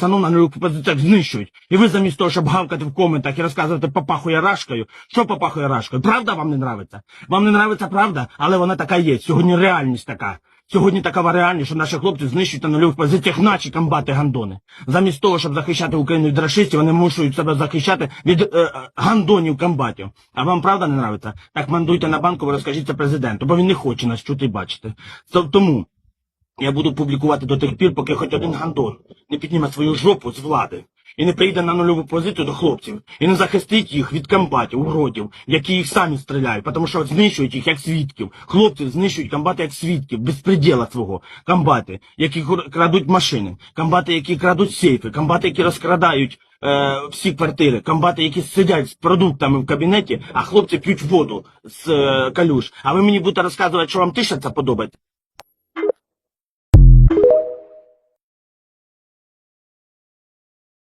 пацанов на нульових позиціях знищують. І ви замість того, щоб гавкати в коментах і розказувати попахує рашкою, що попахує рашкою? Правда вам не нравиться? Вам не нравиться правда, але вона така є. Сьогодні реальність така. Сьогодні така реальність, що наші хлопці знищують на нульових позиціях наші комбати гандони. Замість того, щоб захищати Україну від рашистів, вони мушують себе захищати від е, е, гандонів комбатів. А вам правда не нравиться? Так мандуйте на банку, ви розкажіть це президенту, бо він не хоче нас чути і бачити. Тому я буду публікувати до тих пір, поки хоч один гандон не підніме свою жопу з влади. І не прийде на нульову позицію до хлопців, і не захистить їх від комбатів, уродів, які їх самі стріляють, тому що знищують їх як свідків. Хлопці знищують комбати як свідків, безпреділа свого. Комбати, які крадуть машини, комбати, які крадуть сейфи, комбати, які розкрадають е, всі квартири, комбати, які сидять з продуктами в кабінеті, а хлопці п'ють воду з е, калюш. А ви мені будете розказувати, що вам тиша це подобається?